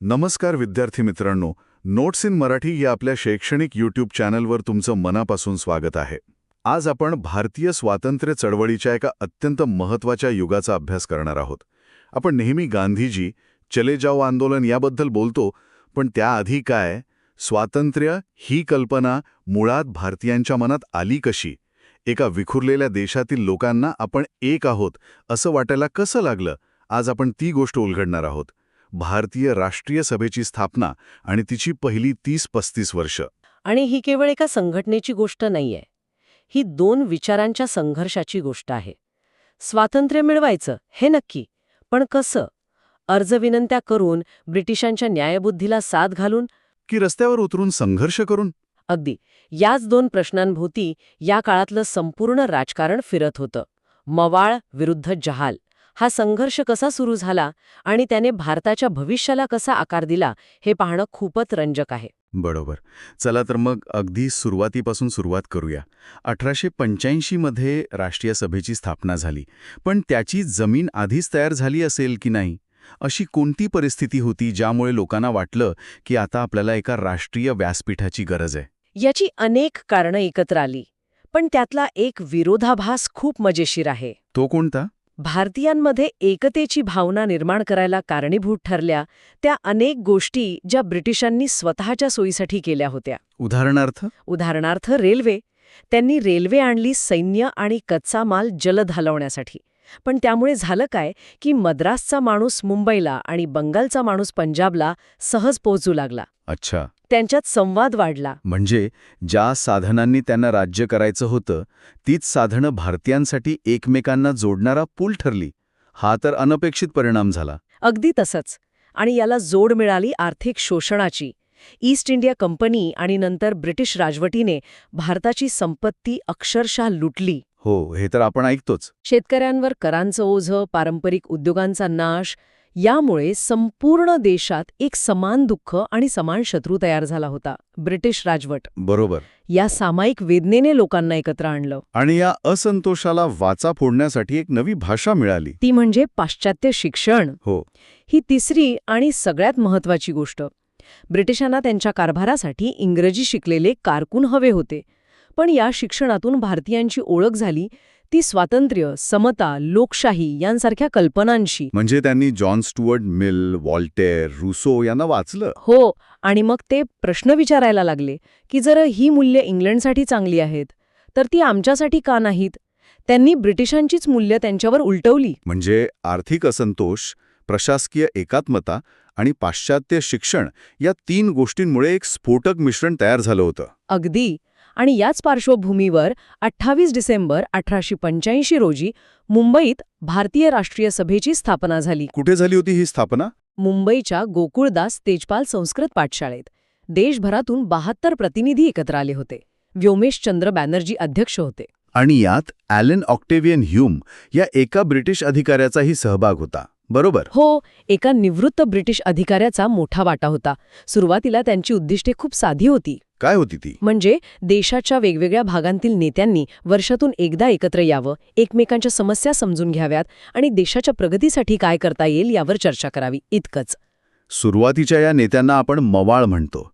नमस्कार विद्यार्थी मित्रांनो नोट्स इन मराठी या आपल्या शैक्षणिक यूट्यूब चॅनलवर तुमचं मनापासून स्वागत आहे. आज आपण भारतीय स्वातंत्र्य चळवळीच्या एका अत्यंत महत्त्वाच्या युगाचा अभ्यास करणार आहोत. आपण नेहमी गांधीजी चले जाओ आंदोलन याबद्दल बोलतो पण त्याआधी काय? स्वातंत्र्य ही कल्पना मुळात भारतीयांच्या मनात आली कशी? एका विखुरलेल्या देशातील लोकांना आपण एक आहोत असं वाटायला कसं लागलं? आज आपण ती गोष्ट उलगडणार आहोत. भारतीय राष्ट्रीय सभेची स्थापना आणि तिची पहिली तीस पस्तीस वर्ष. आणि ही केवळ एका संघटनेची गोष्ट नाहीये. ही दोन विचारांच्या संघर्षाची गोष्ट आहे. स्वातंत्र्य मिळवायचं हे नक्की. पण कसं? अर्जविनंत्या करून ब्रिटिशांच्या न्यायबुद्धीला साथ घालून? की रस्त्यावर उतरून संघर्ष करून? अगदी. याच दोन प्रश्नांभोवती या काळातलं संपूर्ण राजकारण फिरत होतं. मवाळ विरुद्ध जहाल. हा संघर्ष कसा सुरू झाला आणि त्याने भारताच्या भविष्याला कसा आकार दिला हे पाहणं खूपच रंजक आहे. बरोबर. चला तर मग अगदी सुरुवातीपासून सुरुवात करूया. अठराशे पंच्याऐंशीमध्ये राष्ट्रीय सभेची स्थापना झाली. पण त्याची जमीन आधीच तयार झाली असेल की नाही? अशी कोणती परिस्थिती होती ज्यामुळे लोकांना वाटलं की आता आपल्याला एका राष्ट्रीय व्यासपीठाची गरज आहे? याची अनेक कारणं एकत्र आली पण त्यातला एक विरोधाभास खूप मजेशीर आहे. तो कोणता? भारतीयांमध्ये एकतेची भावना निर्माण करायला कारणीभूत ठरल्या त्या अनेक गोष्टी ज्या ब्रिटिशांनी स्वतःच्या सोयीसाठी केल्या होत्या. उदाहरणार्थ? उदाहरणार्थ रेल्वे. त्यांनी रेल्वे आणली सैन्य आणि कच्चा माल जलद हलवण्यासाठी. पण त्यामुळे झालं काय की मद्रासचा माणूस मुंबईला आणि बंगालचा माणूस पंजाबला सहज पोहोचू लागला. अच्छा. त्यांच्यात संवाद वाढला. म्हणजे ज्या साधनांनी त्यांना राज्य करायचं होतं तीच साधनं भारतीयांसाठी एकमेकांना जोडणारा पूल ठरली. हा तर अनपेक्षित परिणाम झाला. अगदी तसंच. आणि याला जोड मिळाली आर्थिक शोषणाची. ईस्ट इंडिया कंपनी आणि नंतर ब्रिटिश राजवटीने भारताची संपत्ती अक्षरशः लुटली. हो हे तर आपण ऐकतोच. शेतकऱ्यांवर करांचं ओझं पारंपरिक उद्योगांचा नाश यामुळे संपूर्ण देशात एक समान दुःख आणि समान शत्रू तयार झाला होता ब्रिटिश राजवट. बरोबर. या सामायिक वेदनेने लोकांना एकत्र आणलं. आणि या असंतोषाला वाचा फोडण्यासाठी एक नवी भाषा मिळाली. ती म्हणजे पाश्चात्य शिक्षण. हो. ही तिसरी आणि सगळ्यात महत्वाची गोष्ट. ब्रिटिशांना त्यांच्या कारभारासाठी इंग्रजी शिकलेले कारकून हवे होते. पण या शिक्षणातून भारतीयांची ओळख झाली ती स्वातंत्र्य समता लोकशाही यांसारख्या कल्पनांशी. म्हणजे त्यांनी John Stuart Mill Voltaire Rousseau यांना वाचलं? हो आणि मग ते प्रश्न विचारायला लागले की जर ही मूल्य इंग्लंडसाठी चांगली आहेत तर ती आमच्यासाठी का नाहीत? त्यांनी ब्रिटिशांचीच मूल्य त्यांच्यावर उलटवली. म्हणजे आर्थिक असंतोष प्रशासकीय एकात्मता आणि पाश्चात्य शिक्षण या तीन गोष्टींमुळे एक स्फोटक मिश्रण तयार झालं होतं. अगदी. आणि याच पार्श्वभूमीवर अठ्ठावीस डिसेंबर अठराशे पंच्याऐंशी रोजी मुंबईत भारतीय राष्ट्रीय सभेची स्थापना झाली. कुठे झाली होती ही स्थापना? मुंबईच्या गोकुळदास तेजपाल संस्कृत पाठशाळेत. देशभरातून बहात्तर प्रतिनिधी एकत्र आले होते. व्योमेशचंद्र बॅनर्जी अध्यक्ष होते. आणि यात ॲलन ऑक्टेवियन ह्यूम या एका ब्रिटिश अधिकाऱ्याचाही सहभाग होता. बरोबर. हो एका निवृत्त ब्रिटिश अधिकाऱ्याचा मोठा वाटा होता. सुरुवातीला त्यांची उद्दिष्टे खूप साधी होती. काय होती ती? म्हणजे देशाच्या वेगवेगळ्या भागांतील नेत्यांनी वर्षातून एकदा एकत्र यावं एकमेकांच्या समस्या समजून घ्याव्यात आणि देशाच्या प्रगतीसाठी काय करता येईल यावर चर्चा करावी. इतकंच. सुरुवातीच्या या नेत्यांना आपण मवाळ म्हणतो.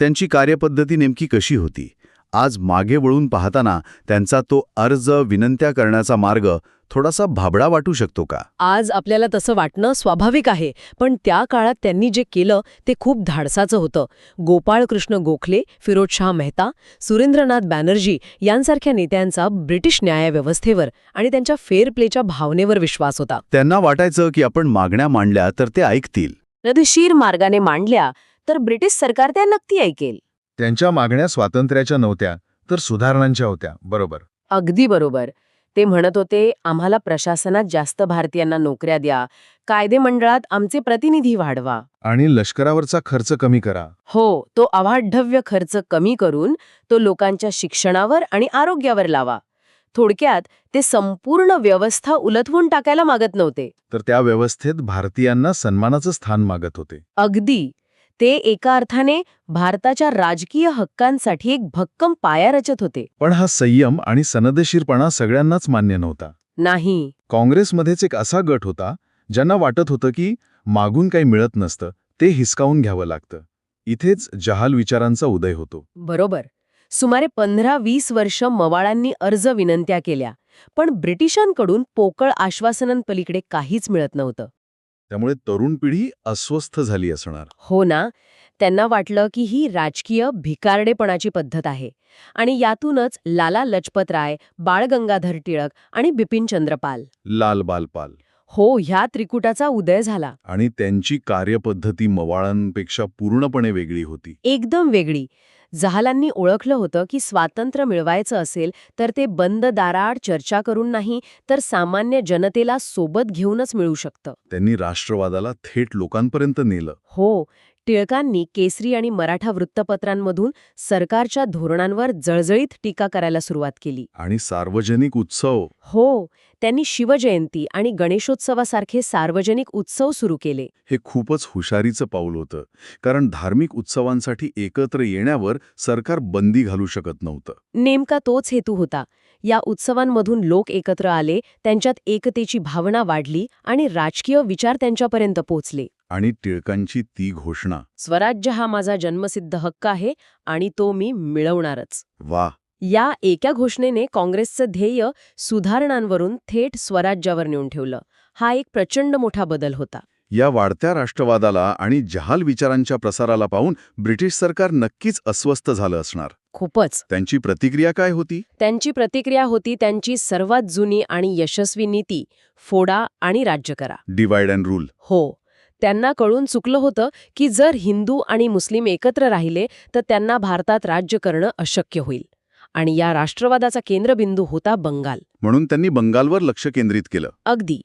त्यांची कार्यपद्धती नेमकी कशी होती? आज मागे वळून पाहताना त्यांचा तो अर्ज विनंत्या करण्याचा मार्ग थोडासा भाबडा वाटू शकतो का? आज आपल्याला तसं वाटणं स्वाभाविक आहे पण त्या काळात त्यांनी जे केलं ते खूप धाडसाचं होतं. गोपाळकृष्ण गोखले फिरोजशाह मेहता सुरेंद्रनाथ बॅनर्जी यांसारख्या नेत्यांचा ब्रिटिश न्यायव्यवस्थेवर आणि त्यांच्या फेअर प्लेच्या भावनेवर विश्वास होता. त्यांना वाटायचं की आपण मागण्या मांडल्या तर ते ऐकतील. नदीशीर मार्गाने मांडल्या तर ब्रिटिश सरकार त्या नक्की ऐकेल. त्यांच्या मागण्या स्वातंत्र्याच्या नव्हत्या तर सुधारणांच्या होत्या. बरोबर. अगदी बरोबर. ते म्हणत होते आम्हाला प्रशासनात जास्त भारतीयांना नोकऱ्या द्या. कायदेमंडळात आमचे प्रतिनिधी वाढवा. आणि लष्करावरचा खर्च कमी करा. हो तो अवाढव्य खर्च कमी करून तो लोकांच्या शिक्षणावर आणि आरोग्यावर लावा. थोडक्यात ते संपूर्ण व्यवस्था उलथवून टाकायला मागत नव्हते. तर त्या व्यवस्थेत भारतीयांना सन्मानाचं स्थान मागत होते. अगदी. ते एका अर्थाने भारताच्या राजकीय हक्कांसाठी एक भक्कम पाया रचत होते. पण हा संयम आणि सनदशीरपणा सगळ्यांनाच मान्य नव्हता. नाही. काँग्रेसमध्येच एक असा गट होता ज्यांना वाटत होतं की मागून काही मिळत नसतं ते हिसकावून घ्यावं लागतं. इथेच जहाल विचारांचा उदय होतो. बरोबर. सुमारे पंधरा वीस वर्ष मवाळांनी अर्ज विनंत्या केल्या पण ब्रिटिशांकडून पोकळ आश्वासनांपलीकडे काहीच मिळत नव्हतं. त्यामुळे तरुण पिढी अस्वस्थ झाली असणार. हो ना. त्यांना वाटलं की ही राजकीय भिकारडेपणाची पद्धत आहे. आणि यातूनच लाला लजपत राय बाळ गंगाधर टिळक आणि बिपिन चंद्रपाल. लाल बालपाल. हो ह्या त्रिकुटाचा उदय झाला. आणि त्यांची कार्यपद्धती मवाळांपेक्षा पूर्णपणे वेगळी होती. एकदम वेगळी. जहालांनी ओळखलं होतं की स्वातंत्र्य मिळवायचं असेल तर ते बंद दाराआड चर्चा करून नाही तर सामान्य जनतेला सोबत घेऊनच मिळू शकतं. त्यांनी राष्ट्रवादाला थेट लोकांपर्यंत नेलं. हो टिळकांनी केसरी आणि मराठा वृत्तपत्रांमधून सरकारच्या धोरणांवर जळजळीत टीका करायला सुरुवात केली. आणि सार्वजनिक उत्सव. हो त्यांनी शिवजयंती आणि गणेशोत्सवासारखे सार्वजनिक उत्सव सुरू केले. हे खूपच हुशारीचं पाऊल होतं कारण धार्मिक उत्सवांसाठी एकत्र येण्यावर सरकार बंदी घालू शकत नव्हतं. नेमका तोच हेतू होता. या उत्सवांमधून लोक एकत्र आले त्यांच्यात एकतेची भावना वाढली आणि राजकीय विचार त्यांच्यापर्यंत पोचले. आणि टिळकांची ती घोषणा. स्वराज्य हा माझा जन्मसिद्ध हक्क आहे आणि तो मी मिळवणारच. वा. या एका घोषणेने काँग्रेसचं ध्येय सुधारणांवरून थेट स्वराज्यावर नेऊन ठेवलं. हा एक प्रचंड मोठा बदल होता. या वाढत्या राष्ट्रवादाला आणि जहाल विचारांच्या प्रसाराला पाहून ब्रिटिश सरकार नक्कीच अस्वस्थ झालं असणार. खूपच. त्यांची प्रतिक्रिया काय होती? त्यांची प्रतिक्रिया होती त्यांची सर्वात जुनी आणि यशस्वी नीती फोडा आणि राज्य करा. डिवाइड अँड रूल हो. त्यांना कळून चुकलं होतं की जर हिंदू आणि मुस्लिम एकत्र राहिले तर त्यांना भारतात राज्य करणं अशक्य होईल. आणि या राष्ट्रवादाचा केंद्रबिंदू होता बंगाल. म्हणून त्यांनी बंगालवर लक्ष केंद्रित केलं. अगदी.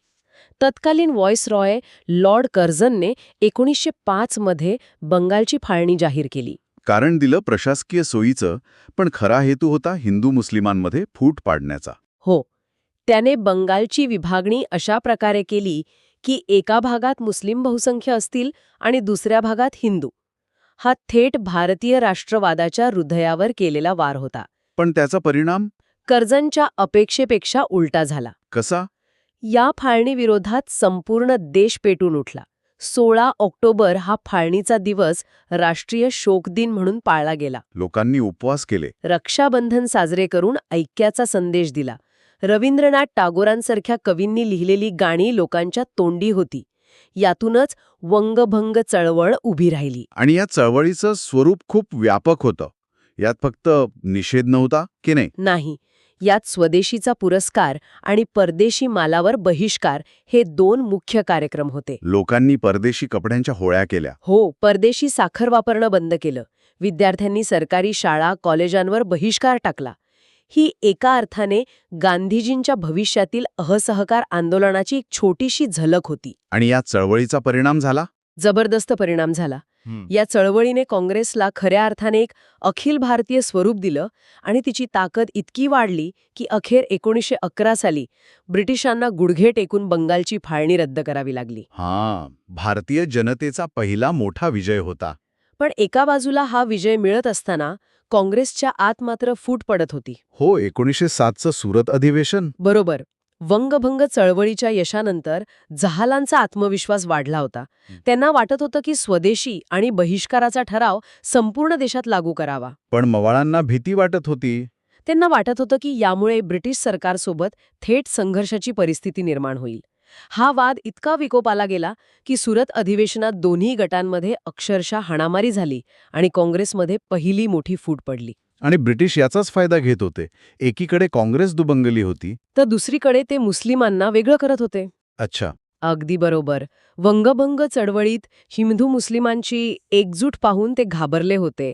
तत्कालीन व्हॉइस रॉय लॉर्ड कर्झनने एकोणीसशे मध्ये बंगालची फाळणी जाहीर केली. कारण दिलं प्रशासकीय सोयीचं पण खरा हेतू होता हिंदू मुस्लिमांमध्ये फूट पाडण्याचा. हो. त्याने बंगालची विभागणी अशा प्रकारे केली की एका भागात मुस्लिम बहुसंख्य असतील आणि दुसऱ्या भागात हिंदू. हा थेट भारतीय राष्ट्रवादाच्या हृदयावर केलेला वार होता. पण त्याचा परिणाम? कर्जनच्या अपेक्षेपेक्षा उलटा झाला. कसा? या फाळणीविरोधात संपूर्ण देश पेटून उठला. सोळा ऑक्टोबर हा फाळणीचा दिवस राष्ट्रीय शोक दिन म्हणून पाळला गेला. लोकांनी उपवास केले. रक्षाबंधन साजरे करून ऐक्याचा संदेश दिला. रवींद्रनाथ टागोरांसारख्या कवींनी लिहिलेली गाणी लोकांच्या तोंडी होती. यातूनच वंगभंग चळवळ उभी राहिली. आणि या चळवळीचं स्वरूप खूप व्यापक होतं. यात फक्त निषेध नव्हता की नाही? नाही. यात स्वदेशीचा पुरस्कार आणि परदेशी मालावर बहिष्कार हे दोन मुख्य कार्यक्रम होते. लोकांनी परदेशी कपड्यांच्या होळ्या केल्या. हो परदेशी साखर वापरणं बंद केलं. विद्यार्थ्यांनी सरकारी शाळा कॉलेजांवर बहिष्कार टाकला. ही एका अर्थाने गांधीजींच्या भविष्यातील अहसहकार आंदोलनाची एक छोटीशी झलक होती. आणि या चळवळीचा परिणाम झाला? जबरदस्त परिणाम झाला. या चळवळीने काँग्रेसला खऱ्या अर्थाने एक अखिल भारतीय स्वरूप दिलं आणि तिची ताकद इतकी वाढली की अखेर एकोणीसशे अकरा साली ब्रिटिशांना गुडघे टेकून बंगालची फाळणी रद्द करावी लागली. हा भारतीय जनतेचा पहिला मोठा विजय होता. पण एका बाजूला हा विजय मिळत असताना काँग्रेसच्या आत मात्र फूट पडत होती. हो एकोणीसशे सातचं सुरत अधिवेशन. बरोबर. वंगभंग चळवळीच्या यशानंतर जहालांचा आत्मविश्वास वाढला होता. त्यांना वाटत होतं की स्वदेशी आणि बहिष्काराचा ठराव संपूर्ण देशात लागू करावा. पण मवाळांना भीती वाटत होती. त्यांना वाटत होतं की यामुळे ब्रिटिश सरकारसोबत थेट संघर्षाची परिस्थिती निर्माण होईल. हा वाद इतका विकोपाला गेला की सुरत अधिवेशनात दोन्ही गटांमध्ये अक्षरशः हाणामारी झाली आणि काँग्रेसमध्ये पहिली मोठी फूट पडली. आणि ब्रिटिश याचाच फायदा घेत होते. एकीकडे काँग्रेस दुबंगली होती. तर दुसरीकडे ते मुस्लिमांना वेगळं करत होते. अच्छा. अगदी बरोबर. वंगभंग चळवळीत हिंदू मुस्लिमांची एकजूट पाहून ते घाबरले होते.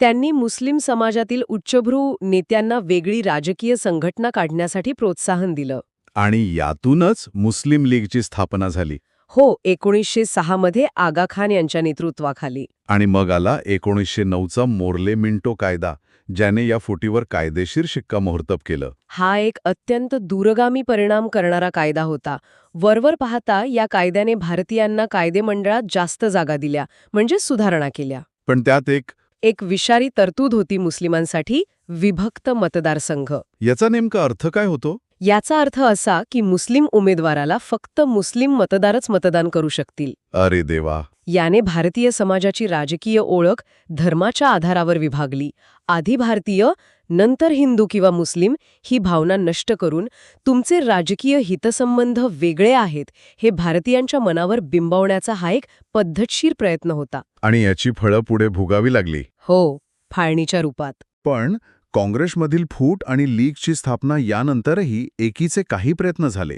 त्यांनी मुस्लिम समाजातील उच्चभ्रू नेत्यांना वेगळी राजकीय संघटना काढण्यासाठी प्रोत्साहन दिलं. आणि यातूनच मुस्लिम लीगची स्थापना झाली. हो एकोणीसशे सहा मध्ये आगा खान यांच्या नेतृत्वाखाली. आणि मग आला एकोणीसशे नऊचा मोर्ले मिंटो कायदा. ज्याने या फुटीवर कायदेशीर शिक्कामोर्तब केलं. हा एक अत्यंत दूरगामी परिणाम करणारा कायदा होता. वरवर पाहता या कायद्याने भारतीयांना कायदेमंडळात जास्त जागा दिल्या म्हणजे सुधारणा केल्या. पण त्यात एक एक विषारी तरतूद होती मुस्लिमांसाठी विभक्त मतदारसंघ. याचा नेमका अर्थ काय होतो? याचा अर्थ असा की मुस्लिम उमेदवाराला फक्त मुस्लिम मतदारच मतदान करू शकतील. अरे देवा! याने भारतीय समाजाची राजकीय ओळख धर्माच्या आधारावर विभागली. आधी भारतीय नंतर हिंदू किंवा मुस्लिम ही भावना नष्ट करून तुमचे राजकीय हितसंबंध वेगळे आहेत हे भारतीयांच्या मनावर बिंबवण्याचा हा एक पद्धतशीर प्रयत्न होता. आणि याची फळं पुढे भोगावी लागली. हो फाळणीच्या रूपात. पण काँग्रेसमधील फूट आणि लीगची स्थापना यानंतरही एकीचे काही प्रयत्न झाले.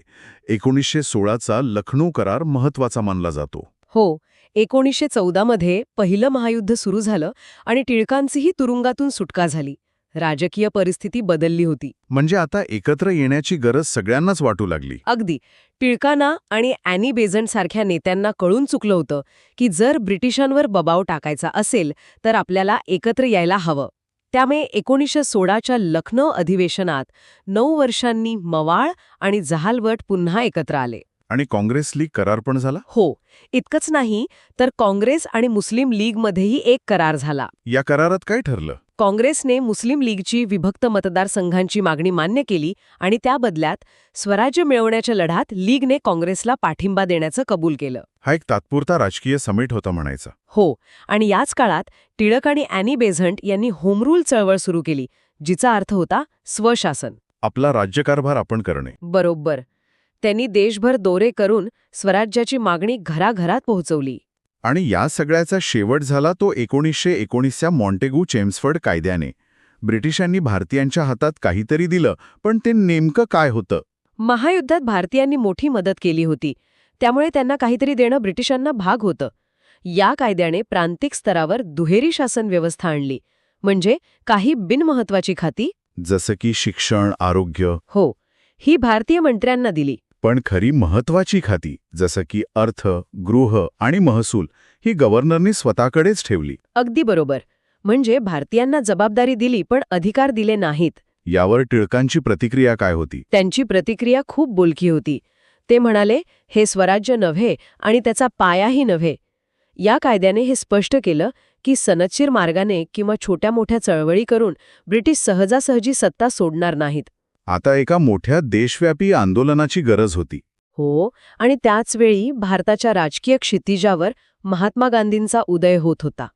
एकोणीसशे सोळाचा लखनौ करार महत्त्वाचा मानला जातो. हो एकोणीसशे चौदामध्ये पहिलं महायुद्ध सुरू झालं आणि टिळकांचीही तुरुंगातून सुटका झाली. राजकीय परिस्थिती बदलली होती. म्हणजे आता एकत्र येण्याची गरज सगळ्यांनाच वाटू लागली. अगदी. टिळकांना आणि अॅनी बेझंट सारख्या नेत्यांना कळून चुकलं होतं की जर ब्रिटिशांवर दबाव टाकायचा असेल तर आपल्याला एकत्र यायला हवं. त्यामुळे एकोणीसशे सोळाच्या लखनौ अधिवेशनात नऊ वर्षांनी मवाळ आणि जहालवट पुन्हा एकत्र आले. आणि काँग्रेस लीग करार पण झाला? हो. इतकंच नाही तर काँग्रेस आणि मुस्लिम लीगमध्येही एक करार झाला. या करारात काय ठरलं? काँग्रेसने मुस्लिम लीगची विभक्त मतदारसंघांची मागणी मान्य केली आणि त्या बदल्यात स्वराज्य मिळवण्याच्या लढ्यात लीगने काँग्रेसला पाठिंबा देण्याचं कबूल केलं. हा एक तात्पुरता राजकीय समेट होता म्हणायचा. हो. आणि याच काळात टिळक आणि अॅनी बेझंट यांनी होमरूल चळवळ सुरू केली जिचा अर्थ होता स्वशासन. आपला राज्यकारभार आपण करणे. बरोबर. त्यांनी देशभर दौरे करून स्वराज्याची मागणी घराघरात पोहोचवली. आणि या सगळ्याचा शेवट झाला तो एकोणीसशे एकोणीसच्या मॉन्टेगू चेम्सफर्ड कायद्याने. ब्रिटिशांनी भारतीयांच्या हातात काहीतरी दिलं पण ते नेमकं काय होतं? महायुद्धात भारतीयांनी मोठी मदत केली होती. त्यामुळे त्यांना काहीतरी देणं ब्रिटिशांना भाग होतं. या कायद्याने प्रांतिक स्तरावर दुहेरी शासन व्यवस्था आणली. म्हणजे काही बिनमहत्वाची खाती? जसं की शिक्षण आरोग्य. हो. ही भारतीय मंत्र्यांना दिली. पण खरी महत्वाची खाती जसं की अर्थ गृह आणि महसूल ही गव्हर्नरनी स्वतःकडेच ठेवली. अगदी बरोबर. म्हणजे भारतीयांना जबाबदारी दिली पण अधिकार दिले नाहीत. यावर टिळकांची प्रतिक्रिया काय होती? त्यांची प्रतिक्रिया खूप बोलकी होती. ते म्हणाले हे स्वराज्य नव्हे आणि त्याचा पायाही नव्हे. या कायद्याने हे स्पष्ट केलं की सनदशीर मार्गाने किंवा छोट्या मोठ्या चळवळी करून ब्रिटिश सहजासहजी सत्ता सोडणार नाहीत. आता एका मोठ्या देशव्यापी आंदोलनाची गरज होती. हो आणि त्याचवेळी भारताच्या राजकीय क्षितिजावर महात्मा गांधींचा उदय होत होता.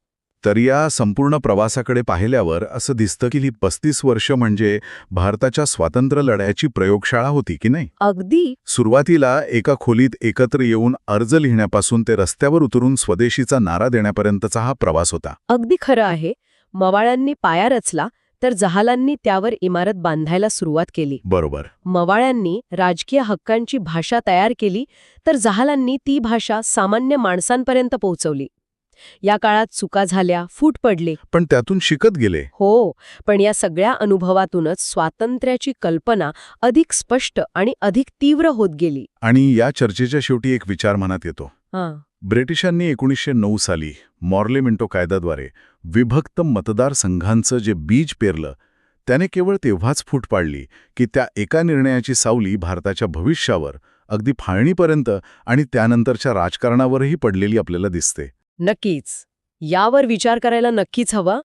तर या संपूर्ण प्रवासाकडे पाहिल्यावर असं दिसतं की ही पस्तीस वर्ष म्हणजे भारताच्या स्वातंत्र्य लढ्याची प्रयोगशाळा होती की नाही? अगदी. सुरुवातीला एका खोलीत एकत्र येऊन अर्ज लिहिण्यापासून ते रस्त्यावर उतरून स्वदेशीचा नारा देण्यापर्यंतचा हा प्रवास होता. अगदी खरं आहे. मवाळांनी पाया रचला तर जहालांनी त्यावर इमारत बांधायला सुरुवात केली. बरोबर. मवाळ्यांनी राजकीय हक्कांची भाषा तयार केली तर जहालांनी ती भाषा सामान्य माणसांपर्यंत पोहोचवली. या काळात चुका झाल्या फूट पडले. पण त्यातून शिकत गेले. हो पण या सगळ्या अनुभवातूनच स्वातंत्र्याची कल्पना अधिक स्पष्ट आणि अधिक तीव्र होत गेली. आणि या चर्चेच्या शेवटी एक विचार मनात येतो. हां. ब्रिटिशांनी एकोणीसशे नऊ साली मॉर्ले मिंटो कायद्याद्वारे विभक्त मतदारसंघांचं जे बीज पेरलं त्याने केवळ तेव्हाच फूट पाडली की त्या एका निर्णयाची सावली भारताच्या भविष्यावर अगदी फाळणीपर्यंत आणि त्यानंतरच्या राजकारणावरही पडलेली आपल्याला दिसते. नक्कीच. यावर विचार करायला नक्कीच हवा.